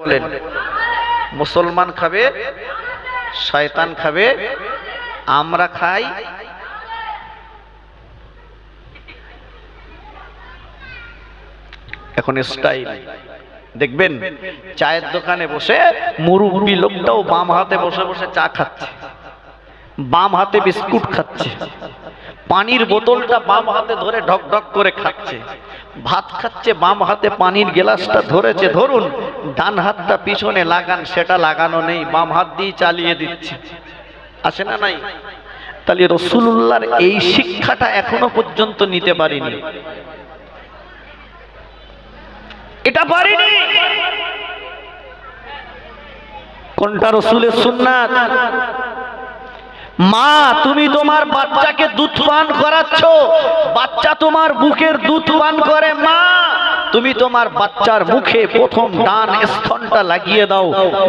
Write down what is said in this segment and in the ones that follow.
বলেন, মুসলমান খাবে, শয়তান খাবে, আমরা খাই। এখন স্টাইল দেখবেন, চায়ের দোকানে বসে মুরুব্বি লোকটাও বাম হাতে বসে বসে চা খাচ্ছে। বাম হাতে বিস্কুট খাচ্ছে। পানির বোতলটা বাম হাতে ধরে ঢক ঢক করে খাচ্ছে। ভাত খাচ্ছে, বাম হাতে পানির গ্লাসটা ধরেছে। ধরুন, ডান হাতটা পিছনে লাগান, সেটা লাগানো নেই, বাম হাত দিয়ে চালিয়ে দিচ্ছে। আসে না নাই? তাহলে রসুল্লাহর এই শিক্ষাটা এখনও পর্যন্ত নিতে পারিনি। এটা পারিনি! কোনটা রসুলের সুন্নাত? মা, তুমি তোমার বাচ্চাকে দুধ পান করাচ্ছ? বাচ্চা তোমার বুকের দুধ পান করে, মা। তুমি তোমার বাচ্চার মুখে প্রথম ডান স্তনটা লাগিয়ে দাও।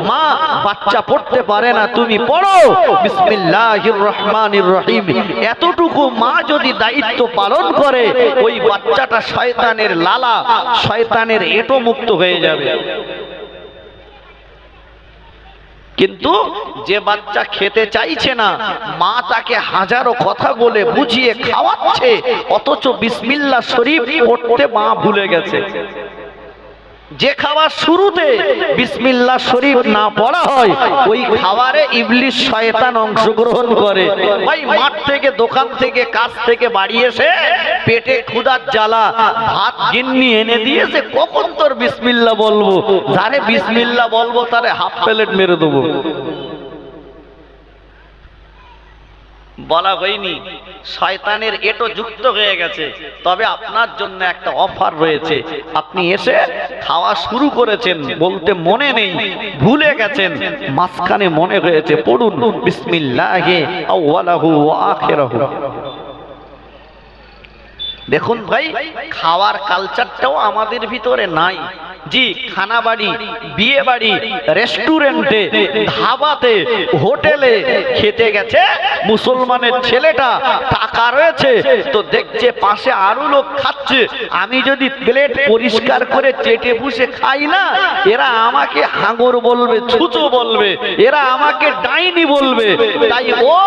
মা, বাচ্চা পড়তে পারে না, তুমি পড়ো। বিসমিল্লাহির রহমানির রহিম। এতটুকু মা যদি দায়িত্ব পালন করে, ওই বাচ্চাটা শয়তানের লালা, শয়তানের এটো মুক্ত হয়ে যাবে। কিন্তু যে বাচ্চা খেতে চাইছে না, মা তাকে হাজারো কথা বলে বুঝিয়ে খাওয়াচ্ছে, অথচ বিসমিল্লা শরীফ পড়তে মা ভুলে গেছে। যে খাবার শুরুতে বিসমিল্লা শরীফ না পড়া হয়, ওই খাবারে ইবলিশ শয়তান অংশগ্রহণ করে। ভাই, মাঠ থেকে, দোকান থেকে, কাজ থেকে বাড়ি এসে পেটে ক্ষুধার জ্বালা, ভাত গিন্নি এনে দিয়েছে, কখন তোর বিসমিল্লা বলব? যারে বিসমিল্লা বলব, তারে হাফ প্লেট মেরে দেবো। বলা হয়নি, শয়তানের এটো যুক্ত হয়ে গেছে। তবে আপনার জন্য একটা অফার রয়েছে। আপনি এসে খাওয়া শুরু করেছেন বলতে মনে নেই, ভুলে গেছেন। মাঝখানে মনে হয়েছে, পড়ুন, বিসমিল্লাহে আউয়ালাহু ওয়া আখিরাহু। দেখুন ভাই, খাওয়ার কালচারটাও আমাদের ভিতরে নাই। জি খানা বাড়ি বিয়ে বাড়ি রেস্টুরেন্টে, ধাবাতে, হোটেলে খেতে গেছে মুসলমানের ছেলেটা, টাকা রয়েছে, তো দেখছে পাশে আরও লোক খাচ্ছে। আমি যদি প্লেট পরিষ্কার করে চেটে পুষে খাই না, এরা আমাকে হাঙর বলবে, ছুচো বলবে, এরা আমাকে ডাইনি বলবে। তাই ও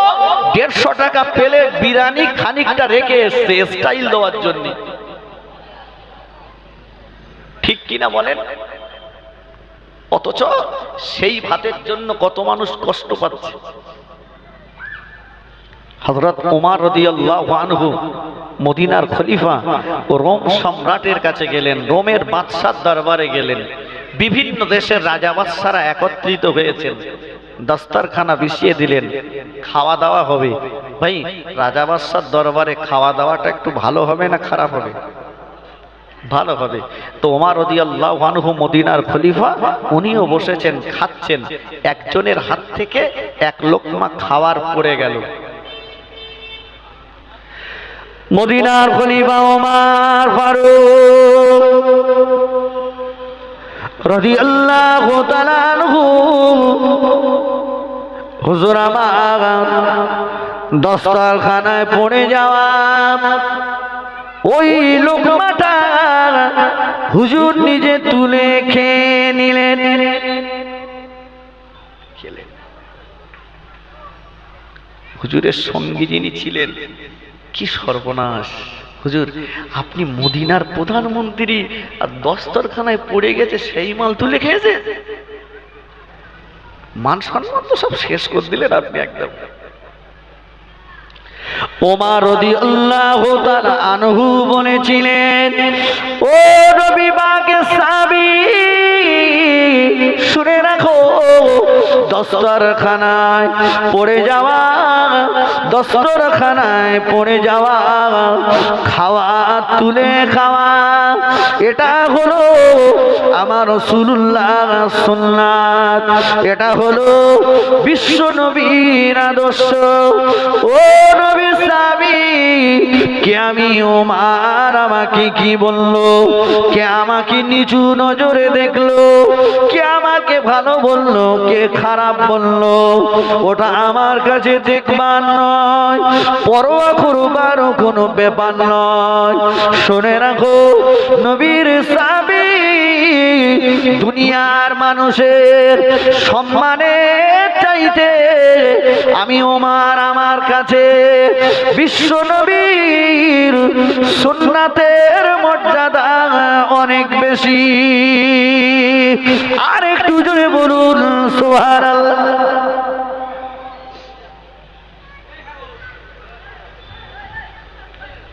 দেড়শো টাকা প্লেট বিরিয়ানি খানিকটা রেখে এসছে স্টাইল দেওয়ার জন্য। কিনা বলেন? অথচ সেই ভাতের জন্য কত মানুষ কষ্ট পাচ্ছে। হজরত আনহু মদিনার খলিফা রোম সম্রাটের কাছে গেলেন, রোমের বাদশার দরবারে গেলেন। বিভিন্ন দেশের রাজা বাদশারা একত্রিত হয়েছেন। দস্তারখানা বিছিয়ে দিলেন, খাওয়া দাওয়া হবে। ভাই, রাজা বাদশার দরবারে খাওয়া দাওয়াটা একটু ভালো হবে না খারাপ হবে? ভালো হবে তো ওমার আনহু মদিনার খলিফা, উনিও বসেছেন, খাচ্ছেন। একজনের হাত থেকে এক লোকমা খাওয়ার পড়ে গেল। মদিনার খলিফা ওমার ফারুক রাদিয়াল্লাহু তাআলা আনহু। হুজুর আমার দস্তরখানায় পড়ে যাওয়া। ওই লোকমাটা হুজুর নিজে তুলে খেয়ে নিলেন। হুজুরের সঙ্গী যিনি ছিলেন, কি সর্বনাশ। হুজুর, আপনি মদিনার প্রধানমন্ত্রী আর দস্তরখানায় পড়ে গেছে, সেই মাল তুলে খেয়েছে মান সম্মান তো সব শেষ করে দিলেন আপনি একদম। ওমর আল্লাহ তার আনহু বলেছিলেন, ও রবি পাকের সাবি শুনে রাখো, দস্তরখানায় পড়ে যাওয়া, দস্তরখানায় পড়ে যাওয়া খাওয়া তুলে খাওয়া, এটা হলো আমার রসুল্লাহ সুন্নাত। এটা হলো বিশ্ব নবীর আদর্শ। ও নবী সাবি কে আমি আমাকে কি বলল? কে আমাকে নিচু নজরে দেখল? কে আমাকে ভালো বলল? কে খারাপ বলল? ওটা আমার কাছে দেখবার নয়। পরোয়া করবারও কোনো ব্যাপার নয়। শুনে রাখো, নবীর সাবি দুনিয়ার মানুষের সম্মানের চাইতে আমি ওমার আমার কাছে বিশ্ব নবীর সুন্নাতের মর্যাদা অনেক বেশি। আর একটু জোরে বলুন সোহার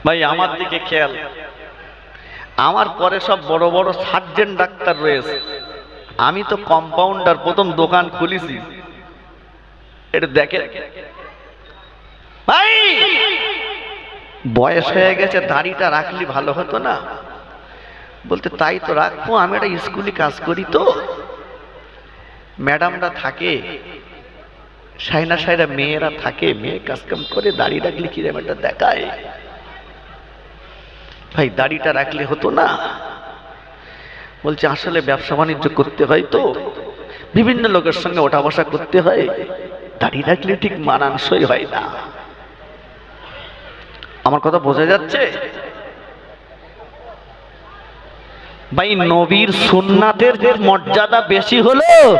ভাই, আমার দিকে খেয়াল। আমার পরে সব বড় বড় সার্জেন ডাক্তার রয়েছে। আমি তো কম্পাউন্ডার প্রথম দোকান খুলেছি। এটা দেখে ভাই বয়স হয়ে গেছে, দাড়িটা রাখলি ভালো হতো না। বলতে, তাই তো রাখব, আমি একটা স্কুলে কাজ করি তো। ম্যাডামরা থাকে, সাইনা সাইরা মেয়েরা থাকে, মেয়ে কাজ কাম করে দাড়ি রাখলে কিরম একটা দেখায়। ভাই, দাড়িটা রাখলে হতো না। বলছে, আসলে ব্যবসা বাণিজ্য করতে হয় তো। বিভিন্ন লোকের সঙ্গে ওঠা বসা করতে হয়। দাড়ি রাখলে ঠিক মানানসই হয় না। আমার কথা বোঝা যাচ্ছে? ভাই, নবীর সুন্নাতের যে মর্যাদা বেশি হলো,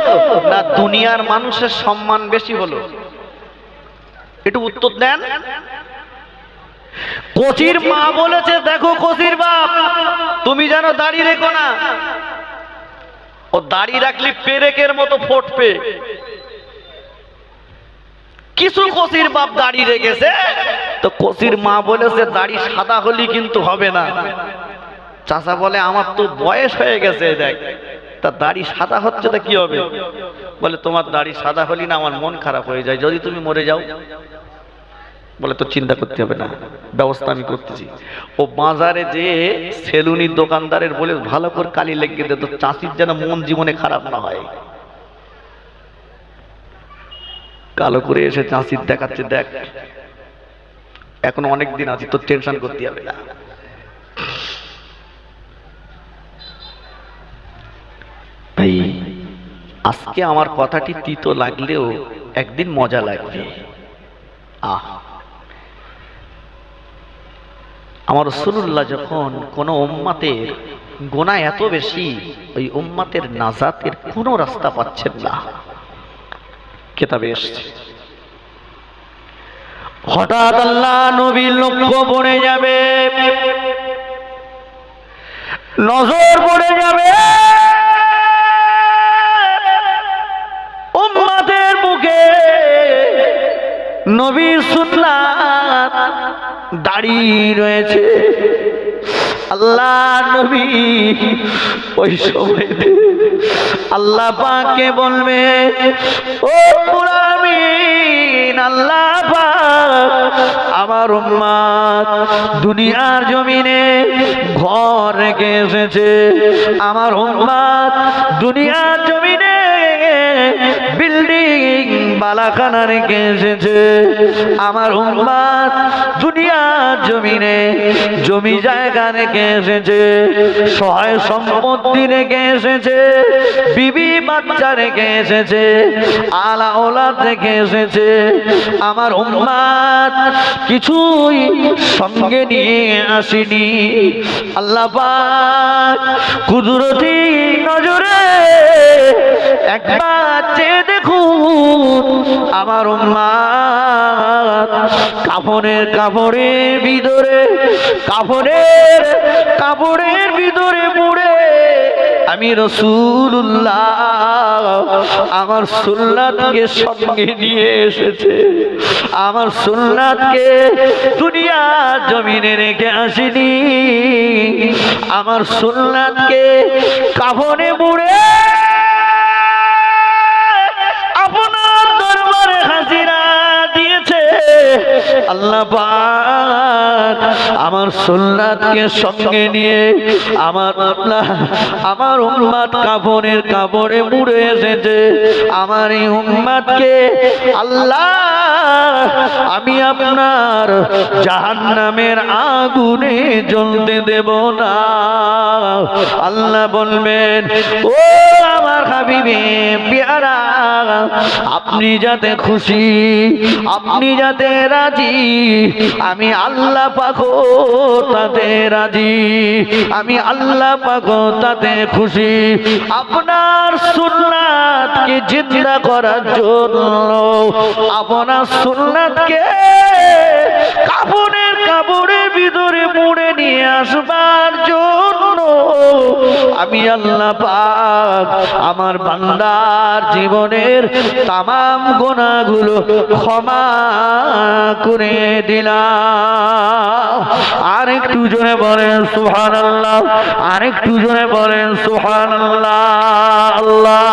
না দুনিয়ার মানুষের সম্মান বেশি হলো? একটু উত্তর দেন। কচির মা বলেছে দেখো কচির বাপ তুমি যেন দাড়ি রেখো না। ও দাড়ি রাখলি পেরেকের মতো ফোটবে। কিছু কচির বাপ দাড়ি রেখেছে তো কচির মা বলেছে দাড়ি সাদা হলি কিন্তু হবে না। চাচা বলে আমার তো বয়স হয়ে গেছে দেখ। তা দাড়ি সাদা হচ্ছে তা কি হবে? বলে তোমার দাড়ি সাদা হলি না আমার মন খারাপ হয়ে যায়। যদি তুমি মরে যাও বলে তো চিন্তা করতে হবে না, ব্যবস্থা আমি করতেছি। ও বাজারে যে সেলুনির দোকানদারের বলে, ভালো করে কালি লেগে দে তো চাষির যেন মন জীবনে খারাপ না হয়। কালো করে এসে চাষির দেখাচ্ছে, দেখ, এখন অনেক দিন আছে তো টেনশন করতে হবে না। ভাই, আজকে আমার কথাটি তিতো লাগলেও একদিন মজা লাগবে। আহ আমার রসুল্লাহ যখন কোনো উম্মাতের গোনা এত বেশি, ওই উম্মাতের নাজাতের কোনো রাস্তা পাচ্ছেন না। কেতাবে এসছে। হঠাৎ আল্লাহ নবীর লক্ষ্য পড়ে যাবে। নজর পড়ে যাবে। উম্মাতের মুখে নবীর সুন্নাত দাঁড়িয়ে রয়েছে। আল্লাহ নবী ওই সময়তে আল্লাহ পাকে বলবে, ও পুরামিন আল্লাহ পাক আমার উম্মাদ দুনিয়ার জমিনে ঘর রেখে এসেছে। আমার উম্মাদ দুনিয়ার বিল্ডিং বালাখানা রেখে এসেছে। আমার উম্মাদ দুনিয়ার জমিনে জমি জায়গা রেখে এসেছে, সহায় সম্পত্তি রেখে এসেছে, বিবি বাচ্চা রেখে এসেছে, আলা ওলাদ রেখে এসেছে। আমার উম্মাদ কিছুই সঙ্গে নিয়ে আসিনি। আল্লাহ পাক কুদরতি নজরে একবার চেয়ে দেখুন আমার উম্মাদ কাপড়ের কাপড়ের ভিতরে কাপড়ের কাপড়ের ভিতরে মুড়ে আমি রসুল্লাহ আমার সুন্নাতকে সঙ্গে নিয়ে এসেছে। আমার সুন্নাতকে দুনিয়া জমিনে রেখে আসিনি। আমার সুন্নাতকে কাফনে মুড়ে আল্লাহ আমার সুন্নাতকে সঙ্গে নিয়ে আমার আল্লাহ আমার উম্মাদ কাপড়ের কাপড়ে মুড়ে এসেছে। আমার এই উম্মাদকে আল্লাহ আমি আপনার জাহান্নামের আগুনে জ্বলতে দেব না। আল্লাহ বলবেন, ও আমার হাবিবে, পেয়ারা, আপনি যাতে খুশি, আপনি যাতে রাজি, আমি আল্লাহ পাকো তাতে রাজি, আমি আল্লাহ পাকো তাতে খুশি। আপনার সুন্নাতকে জিন্দা করার জন্য, আপনার সুন্নাতকে কাপড়ের কাপড়ের ভিতরে মুড়ে নিয়ে আসবার জন্য আমি আল্লাহ পাক আমার বান্দার জীবনের তামাম গোনাগুলো ক্ষমা করে দিলাম। আরেকটু জোরে বলেন সুহান আল্লাহ আরেকটু জোরে বলেন সুহান আল্লাহ আল্লাহ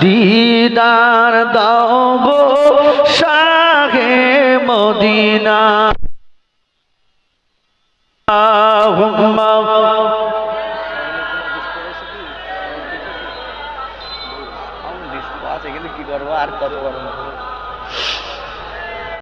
দিদার